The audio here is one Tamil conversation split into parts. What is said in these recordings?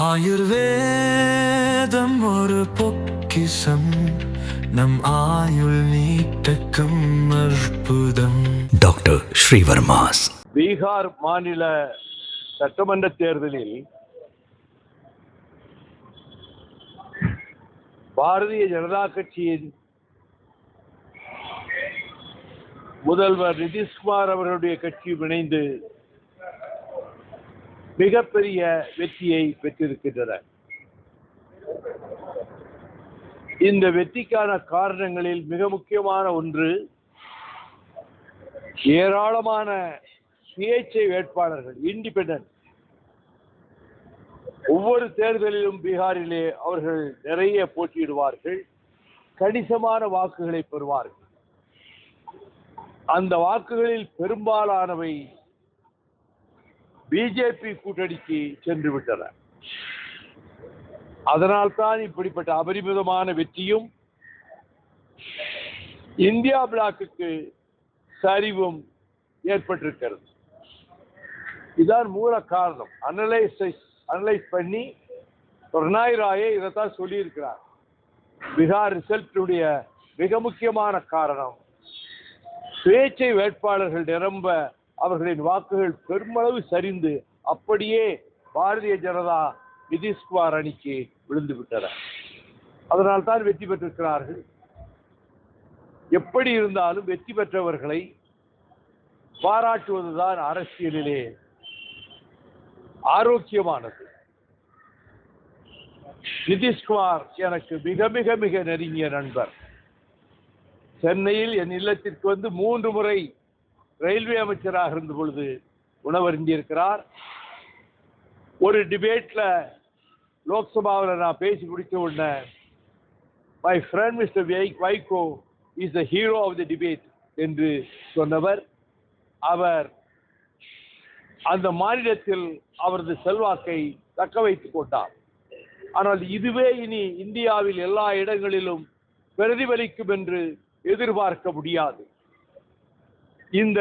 ஆயுர்வேதம் ஒரு பொக்கிசம் நம் ஆயுள் நீட்டக்கும் அற்புதம். டாக்டர் ஸ்ரீவர்மாஸ். பீகார் மாநில சட்டமன்ற தேர்தலில் பாரதிய ஜனதா கட்சியின் முதல்வர் நிதிஷ்குமார் அவர்களுடைய கட்சியும் இணைந்து மிகப்பெரிய வெற்றியை பெற்றிருக்கின்றன. இந்த வெற்றிக்கான காரணங்களில் மிக முக்கியமான ஒன்று ஏராளமான சுயேட்சை வேட்பாளர்கள் இண்டிபெண்டன்ட் ஒவ்வொரு தேர்தலிலும் பீகாரிலே அவர்கள் நிறைய போட்டியிடுவார்கள் கணிசமான வாக்குகளை பெறுவார்கள். அந்த வாக்குகளில் பெரும்பாலானவை பிஜேபி கூட்டணிக்கு சென்று விட்டன. அதனால்தான் இப்படிப்பட்ட அபரிமிதமான வெற்றியும் இந்தியா பிளாக்குக்கு சரிவும் ஏற்பட்டிருக்கிறது. இதுதான் மூல காரணம். அனலைஸ் அனலைஸ் பண்ணி பிரணாய் ராயே இதைத்தான் சொல்லியிருக்கிறார். பீகார் ரிசல்ட்டுடைய மிக முக்கியமான காரணம். சுயேட்சை வேட்பாளர்கள் நிரம்ப அவர்களின் வாக்குகள் பெருமளவு சரிந்து அப்படியே பாரதிய ஜனதா நிதிஷ்குமார் அணிக்கு விழுந்து விட்டன. அதனால் தான் வெற்றி பெற்றிருக்கிறார்கள். எப்படி இருந்தாலும் வெற்றி பெற்றவர்களை பாராட்டுவதுதான் அரசியலிலே ஆரோக்கியமானது. நிதிஷ்குமார் எனக்கு மிக மிக மிக நெருங்கிய நண்பர். சென்னையில் என் இல்லத்திற்கு வந்து மூன்று முறை ரயில்வே அமைச்சராக இருந்த பொழுது உணவருந்தியிருக்கிறார். ஒரு டிபேட்ல லோக்சபாவில் நான் பேசி முடித்த உடனே my friend mister Vaiko is the hero of the debate என்று சொன்னவர். அவர் அந்த மாநிலத்தில் அவரது செல்வாக்கை தக்க வைத்துக் கொண்டார். ஆனால் இதுவே இனி இந்தியாவில் எல்லா இடங்களிலும் பிரதிபலிக்கும் என்று எதிர்பார்க்க முடியாது. இந்த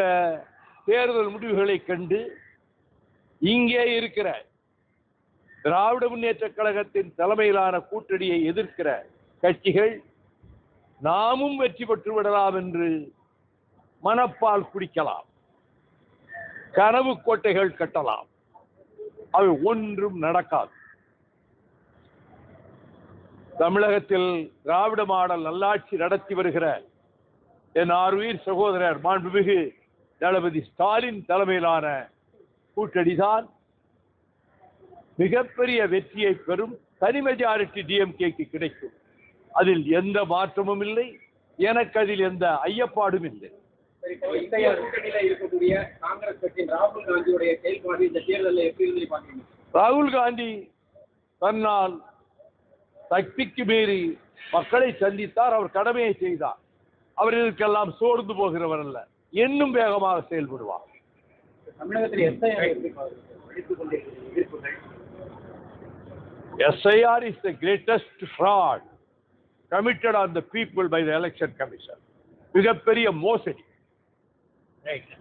தேர்தல் முடிவுகளை கண்டு இங்கே இருக்கிற திராவிட முன்னேற்ற கழகத்தின் தலைமையிலான கூட்டணியை எதிர்க்கிற கட்சிகள் நாமும் வெற்றி பெற்று விடலாம் என்று மனப்பால் குடிக்கலாம். கனவு கோட்டைகள் கட்டலாம். அவை ஒன்றும் நடக்காது. தமிழகத்தில் திராவிட மாடல் நல்லாட்சி நடத்தி வருகிற என் ஆறுயிர் சகோதரர் மாண்புமிகு தளபதி ஸ்டாலின் தலைமையிலான கூட்டணிதான் மிகப்பெரிய வெற்றியை பெறும் தனி மெஜாரிட்டி டிஎம்கேக்கு கிடைக்கும். அதில் எந்த மாற்றமும் இல்லை. எனக்கு அதில் எந்த ஐயப்பாடும் இல்லை. ராகுல் காந்தி தன்னால் சக்திக்கு மீறி மக்களை சந்தித்தார். அவர் கடமையை செய்தார். அவர் இதற்கெல்லாம் சோர்ந்து போகிறவர் அல்ல. இன்னும் வேகமாக செயல்படுவார். SIR is the greatest fraud committed on the people by the election commission. மிகப்பெரிய மோசடி. ரைட்